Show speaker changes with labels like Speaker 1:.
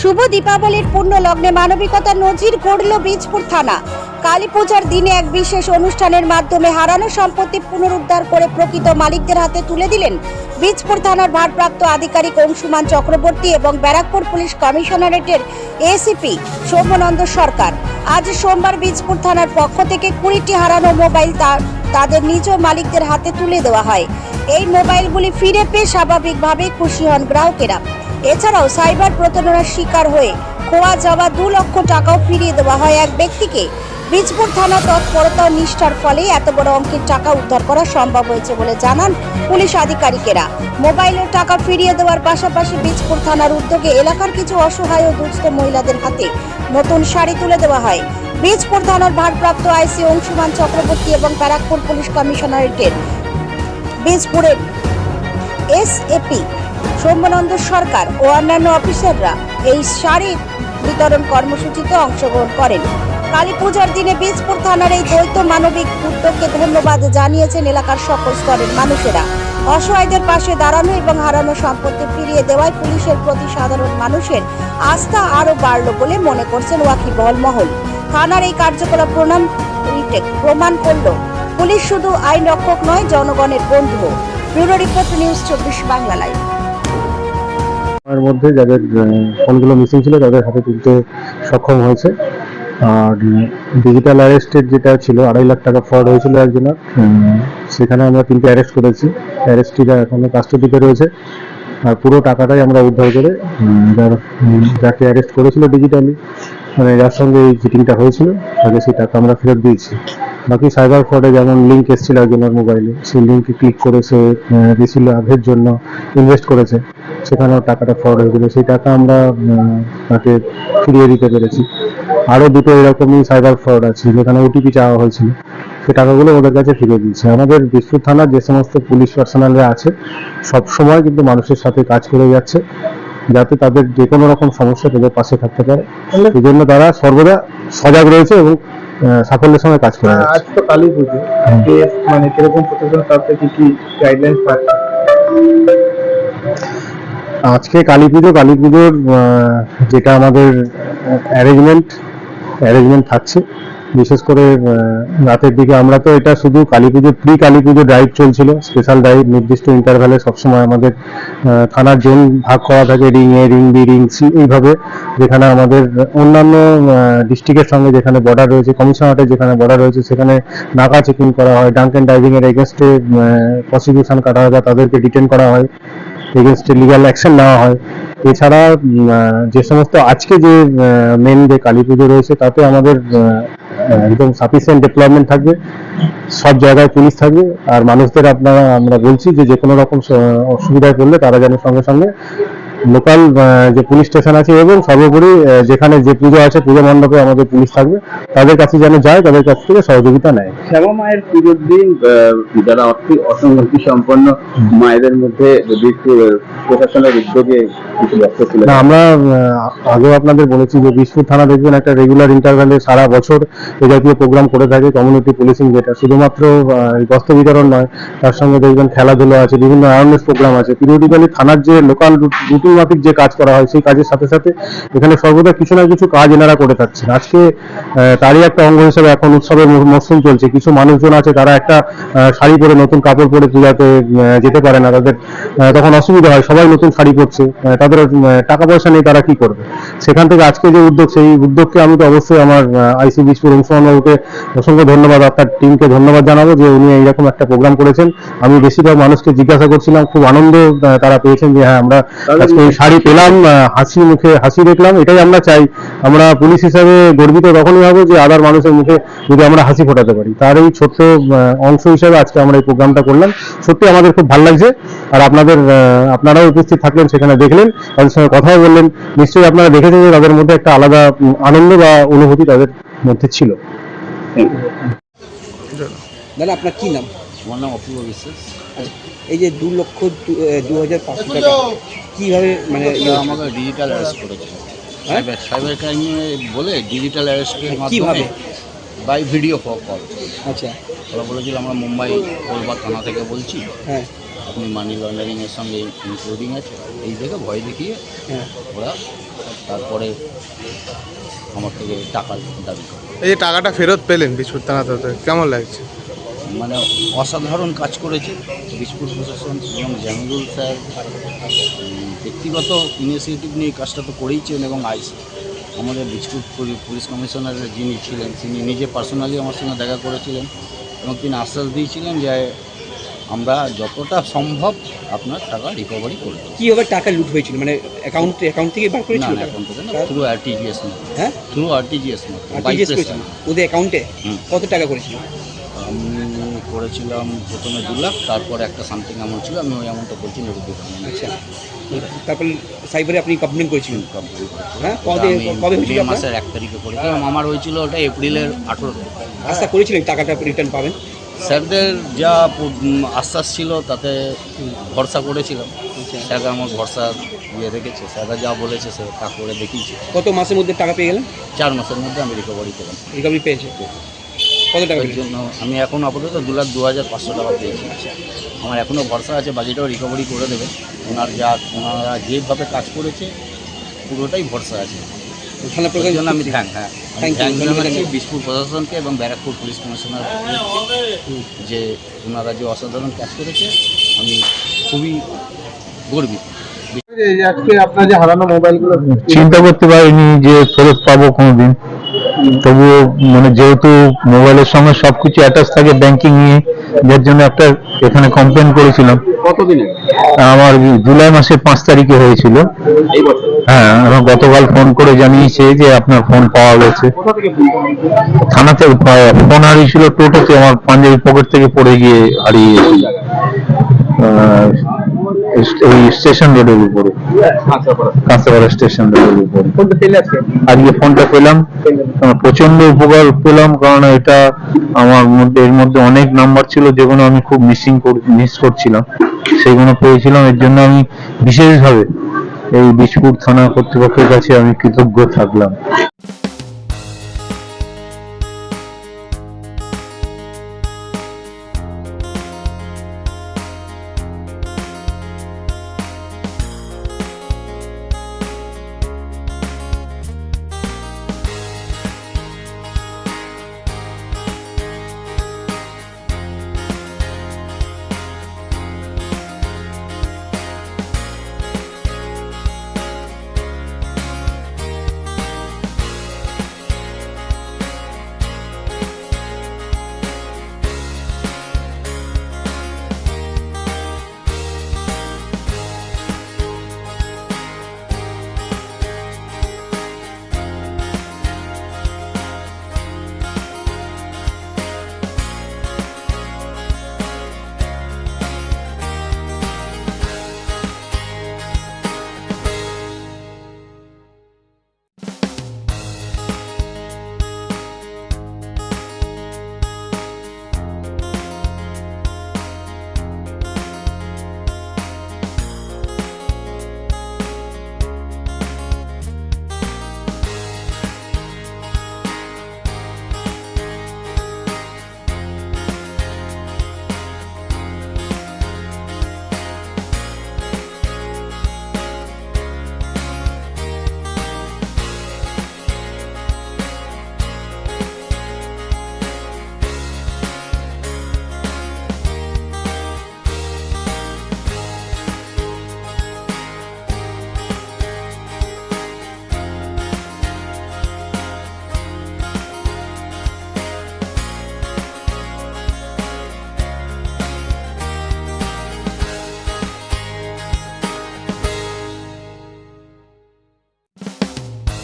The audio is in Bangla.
Speaker 1: শুভ দীপাবলির পূর্ণ লগ্নে মানবিকতার নজির গড়ল বীজপুর থানা। কালী পূজার দিনে এক বিশেষ অনুষ্ঠানের মাধ্যমে হারানো সম্পত্তি পুনরুদ্ধার করে প্রকৃত মালিকদের হাতে তুলে দিলেন বীজপুর থানার ভারপ্রাপ্ত আধিকারিক অংশুমান চক্রবর্তী এবং ব্যারাকপুর পুলিশ কমিশনারেটের এসিপি সৌম্যনন্দ সরকার। আজ সোমবার বীজপুর থানার পক্ষ থেকে কুড়িটি হারানো মোবাইল তাদের নিজ মালিকদের হাতে তুলে দেওয়া হয়। এই মোবাইলগুলি ফিরে পেয়ে স্বাভাবিকভাবেই খুশি হন গ্রাহকেরা। এছাড়াও সাইবার প্রতারণার শিকার হয়ে খোয়া যাওয়া দু লক্ষ টাকাও ফিরিয়ে দেওয়া হয় এক ব্যক্তিকে। বীজপুর থানা তৎপরতা নিষ্ঠার ফলে এত বড় অঙ্কের টাকা উদ্ধার করা সম্ভব হয়েছে বলে জানান পুলিশ আধিকারিকেরা। মোবাইলের টাকা ফিরিয়ে দেওয়ার পাশাপাশি বীজপুর থানার উদ্যোগে এলাকার কিছু অসহায় ও দুস্থ মহিলাদের হাতে নতুন শাড়ি তুলে দেওয়া হয়। বীজপুর থানার ভারপ্রাপ্ত আইসি অংশুমান চক্রবর্তী এবং ব্যারাকপুর পুলিশ কমিশনারেটের বীজপুরের এসএপি সৌম্যনন্দ সরকার ও অন্যান্য অফিসাররা এই শাড়ি বিতরণ কর্মসূচিতে অংশগ্রহণ করেন। কালী পূজার দিনে বীজপুর থানার এই দ্বৈত মানবিক উদ্যোগকে ধন্যবাদ জানিয়েছেন এলাকার সকল স্তরের মানুষেরা। অসহায়দের পাশে দাঁড়ানো এবং হারানো সম্পত্তি ফিরিয়ে দেওয়ায় পুলিশের প্রতি সাধারণ মানুষের আস্থা আরও বাড়ল বলে মনে করছেন ওয়াকিবহল মহল। থানার এই কার্যকলাপ প্রণাম প্রমাণ করল, পুলিশ শুধু আইন রক্ষক নয়, জনগণের বন্ধুও। ব্যুরো রিপোর্ট নিউজ চব্বিশ বাংলা লাইভ।
Speaker 2: এর মধ্যে যাদের ফোনগুলো মিসিং ছিল তাদের হাতে তুলতে সক্ষম হয়েছে। আর ডিজিটাল অ্যারেস্টের যেটা ছিল, আড়াই লাখ টাকা ফ্রড হয়েছিল একজনের। সেখানে আমরা তিনটে অ্যারেস্ট করেছি। অ্যারেস্টিরা এখনও কাস্টডিতে রয়েছে। আর পুরো টাকাটাই আমরা উদ্ধার করে যার যাকে অ্যারেস্ট করেছিল ডিজিটালি মানে যার সঙ্গে এই চিটিংটা হয়েছিল তাকে সেই টাকা আমরা ফেরত দিয়েছি। বাকি সাইবার ফ্রডে যেমন লিঙ্ক এসেছিল একজনের মোবাইলে সেই লিঙ্কে ক্লিক করে সে দিয়েছিল লাভের জন্য ইনভেস্ট করেছে। সেখানেও টাকাটা ফ্রড হয়েছিল। সেই টাকা আমরা তাকে ফিরিয়ে দিতে পেরেছি। আরও দুটো এরকমই সাইবার ফ্রড আছে, যেখানে ওটিপি চাওয়া হয়েছিল। সে টাকাগুলো ওদের কাছে ফিরিয়ে দিয়েছে। আমাদের বিষ্ণু থানার যে সমস্ত পুলিশ পার্সোনালরা আছে সব সময় কিন্তু মানুষের সাথে কাজ করে যাচ্ছে। যাতে তাদের যে কোনো রকম সমস্যা তাদের পাশে থাকতে পারে। এই জন্য তারা সর্বদা সজাগ রয়েছে এবং সাফল্যের সঙ্গে কাজ করে যাচ্ছে।
Speaker 3: আজ তো কালী পুজো মানে কীরকম প্রশাসন তরফ থেকে কি গাইডলাইন্স পাচ্ছে
Speaker 2: আজকে কালী পুজো কালী পুজোর যেটা আমাদের অ্যারেঞ্জমেন্ট অ্যারেঞ্জমেন্ট থাকছে। বিশেষ করে রাতের দিকে আমরা তো এটা শুধু কালী পুজো প্রি কালী পুজো ড্রাইভ চলছিল। স্পেশাল ড্রাইভ নির্দিষ্ট ইন্টারভ্যালে সবসময় আমাদের থানার জোন ভাগ করা থাকে ring A ring B ring C এইভাবে, যেখানে আমাদের অন্যান্য ডিস্ট্রিক্টের সঙ্গে যেখানে বর্ডার রয়েছে কমিশনারেটের যেখানে বর্ডার রয়েছে, সেখানে নাকা চেকিং করা হয় ডাঙ্ক অ্যান্ড ডাইভিং এর এগেনস্টে প্রসিকিউশন কাটা হয় বা তাদেরকে ডিটেন করা হয়। এগেনস্টে লিগাল অ্যাকশন নেওয়া হয়। এছাড়া যে সমস্ত আজকে যে মেন যে কালী পুজো রয়েছে, তাতে আমাদের একদম সাফিসিয়েন্ট ডেভেলপমেন্ট থাকবে। সব জায়গায় পুলিশ থাকবে। আর মানুষদের আপনারা, আমরা বলছি যে যে কোনো রকম অসুবিধায় পড়লে তারা যেন সঙ্গে সঙ্গে লোকাল যে পুলিশ স্টেশন আছে এবং সর্বোপরি যেখানে যে পুজো আছে পুজো মণ্ডপে আমাদের পুলিশ থাকবে। তাদের কাছে যেন যায় তাদের কাছ থেকে সহযোগিতা নেয়।
Speaker 3: শ্যামা মায়ের পুজোর দিন যারা অর্থ- অসঙ্গতি সম্পন্ন মায়েদের মধ্যে যদি একটু, প্রশাসনের উদ্যোগে কিছু
Speaker 2: আমরা আগেও আপনাদের বলেছি যে বিষ্ণু থানা দেখবেন একটা রেগুলার ইন্টারভ্যালে সারা বছর এ জাতীয় প্রোগ্রাম করে থাকে কমিউনিটি পুলিশিং যেটা। শুধুমাত্র বস্ত্র বিতরণ নয় তার সঙ্গে দেখবেন খেলাধুলা আছে বিভিন্ন অ্যাওয়ারনেস প্রোগ্রাম আছে। পিরিয়ডিক্যালি থানার যে লোকাল রুটিন মাফিক যে কাজ করা হয় সেই কাজের সাথে সাথে এখানে সর্বদা কিছু না কিছু কাজ এনারা করে থাকছেন আজকে তারই একটা অঙ্গ হিসেবে এখন উৎসবের মরশুম চলছে। কিছু মানুষজন আছে তারা একটা শাড়ি পরে নতুন কাপড় পরে পূজাতে যেতে পারে না তাদের তখন অসুবিধা হয় সবাই নতুন শাড়ি পরছে তাদের টাকা পয়সা নেই তারা কি করবে? সেখান থেকে আজকে যে উদ্যোগ সেই উদ্যোগকে আমি তো অবশ্যই আমার আইসি বিজপুর অংশগ্রহণবাবুকে অসংখ্য ধন্যবাদ আর তার টিমকে ধন্যবাদ জানাব যে উনি এইরকম একটা প্রোগ্রাম করেছেন। আমি বেশিরভাগ মানুষকে জিজ্ঞাসা করছিলাম খুব আনন্দ তারা পেয়েছেন যে হ্যাঁ আমরা শাড়ি পেলাম হাসি মুখে হাসি দেখলাম এটাই আমরা চাই। আমরা পুলিশ হিসাবে গর্বিত তখনই হব যে আদার মানুষের মুখে যদি আমরা হাসি ফোটাতে পারি। তার এই ছোট্ট অংশ হিসাবে আজকে আমরা এই প্রোগ্রামটা করলাম। সত্যি আমাদের খুব ভালো লাগছে। আর আপনাদের আপনারাও উপস্থিত থাকলেন সেখানে দেখলেন তাদের সঙ্গে কথাও বললেন। নিশ্চয়ই আপনারা দেখেছেন যে তাদের মধ্যে একটা আলাদা আনন্দ বা অনুভূতি তাদের মধ্যে ছিল।
Speaker 4: দাদা আপনার কি নাম?
Speaker 5: আমার নাম অপূর্ব বিশ্বাস।
Speaker 4: এই যে দু লক্ষ দু- দু হাজার পাঁচশো টাকা কীভাবে মানে ইয়ে
Speaker 5: আমাকে ডিজিটাল অ্যারেস্ট করেছে।
Speaker 4: হ্যাঁ?
Speaker 5: সাইবার সাইবার ক্রাইমে বলে ডিজিটাল অ্যারেস্টের
Speaker 4: কীভাবে?
Speaker 5: মাধ্যমে বাই ভিডিও কল
Speaker 4: আচ্ছা।
Speaker 5: ওরা বলেছিল আমরা মুম্বাই কলকাতা থানা থেকে বলছি।
Speaker 4: হ্যাঁ।
Speaker 5: আপনি মানি লন্ডারিংয়ের সঙ্গে ইনক্লুডিং আছে। এই দেখে ভয় দেখিয়ে
Speaker 4: হ্যাঁ।
Speaker 5: ওরা তারপরে আমার থেকে টাকা দাবি করে।
Speaker 6: এই যে টাকাটা ফেরত পেলেন বিস্কুট থানা থেকে কেমন লাগছে?
Speaker 5: মানে অসাধারণ কাজ করেছে বিস্কুট প্রশাসন এবং জামিরুল স্যার। ব্যক্তিগত ইনিশিয়েটিভ নিয়ে কাজটা তো করেইছেন এবং আইস আমাদের বিস্কুট পুলিশ কমিশনারের যিনি ছিলেন তিনি নিজে পার্সোনালি আমার সঙ্গে দেখা করেছিলেন এবং তিনি আশ্বাস দিয়েছিলেন যে আমরা যতটা সম্ভব আপনার টাকা রিকভারি করে দেবো।
Speaker 4: কীভাবে টাকা লুট হয়েছিল? মানে অ্যাকাউন্ট অ্যাকাউন্ট থেকে বার করেছিল
Speaker 5: না? এখন থেকে না থ্রু আরটিজিএস
Speaker 4: হ্যাঁ?
Speaker 5: থ্রু আরটিজিএস
Speaker 4: ওদের অ্যাকাউন্টে। কত টাকা করেছিল?
Speaker 5: করেছিলাম প্রথমে দু লাখ তারপর একটা সামথিং অ্যামাউন্ট ছিল আমি ওই অ্যামাউন্টটা বলছি নিরুদ্দিত
Speaker 4: আচ্ছা। তারপর সাইবারে আপনি কমপ্লেন করেছিলেন?
Speaker 5: কমপ্লিট
Speaker 4: হ্যাঁ? কবে কবে হয়েছিল
Speaker 5: মে মাসের এক তারিখে করেছিলাম আমার হয়েছিল ওটা এপ্রিলের আঠেরো
Speaker 4: আশা করেছিলেন টাকাটা রিটার্ন পাবেন?
Speaker 5: স্যারদের যা আশ্বাস ছিল তাতে ভরসা করেছিলাম। স্যাররা আমার ভরসা দিয়ে রেখেছে। স্যাররা যা বলেছে সে তা করে দেখিয়েছে।
Speaker 4: কত মাসের মধ্যে টাকা পেয়ে গেলেন?
Speaker 5: চার মাসের মধ্যে আমি রিকভারি পেলাম।
Speaker 4: রিকভারি পেয়েছে। কত টাকা
Speaker 5: ওই জন্য আমি এখন আপাতত দু লাখ দু হাজার পাঁচশো টাকা পেয়েছি। আমার এখনও ভরসা আছে বাকিটাও রিকভারি করে দেবে। ওনার যা ওনারা যেভাবে কাজ করেছে পুরোটাই ভরসা আছে।
Speaker 4: থানা
Speaker 5: ওই
Speaker 4: প্রধান
Speaker 5: জন্য আমি থ্যাংক হ্যাঁ। বিষ্ণুর প্রশাসনকে এবং ব্যারাকপুর পুলিশ কমিশনার যে ওনারা যে অসাধারণ কাজ করেছে আমি খুবই গর্বিত।
Speaker 2: আজকে আপনার যে হারানো মোবাইলগুলো
Speaker 7: চিন্তা করতে পারিনি যে ফেরত পাবো কোনোদিন। তবুও মানে যেহেতু মোবাইলের সঙ্গে সবকিছু অ্যাটাচ থাকে ব্যাংকিং নিয়ে যার জন্য একটা এখানে কমপ্লেন করেছিলাম।
Speaker 3: কতদিন?
Speaker 7: আমার জুলাই মাসের পাঁচ তারিখে হয়েছিল। হ্যাঁ আমার গতকাল ফোন করে জানিয়েছে যে আপনার ফোন পাওয়া গেছে। থানাতে ফোন হারিয়েছিল টোটোতে আমার পাঞ্জাবি পকেট থেকে পড়ে গিয়ে হারিয়ে গেছিল ওই স্টেশন রোডের উপরে। কাঁচাপাড়া স্টেশন রোডের উপরে।
Speaker 3: আজকে
Speaker 7: ফোনটা পেলাম। প্রচণ্ড উপকার পেলাম, কারণ এটা আমার মধ্যে, এর মধ্যে অনেক নাম্বার ছিল যেগুলো আমি খুব মিসিং মিস করছিলাম। সেগুলো পেয়েছিলাম, এর জন্য আমি বিশেষভাবে এই বিশপুর থানা কর্তৃপক্ষের কাছে আমি কৃতজ্ঞ থাকলাম।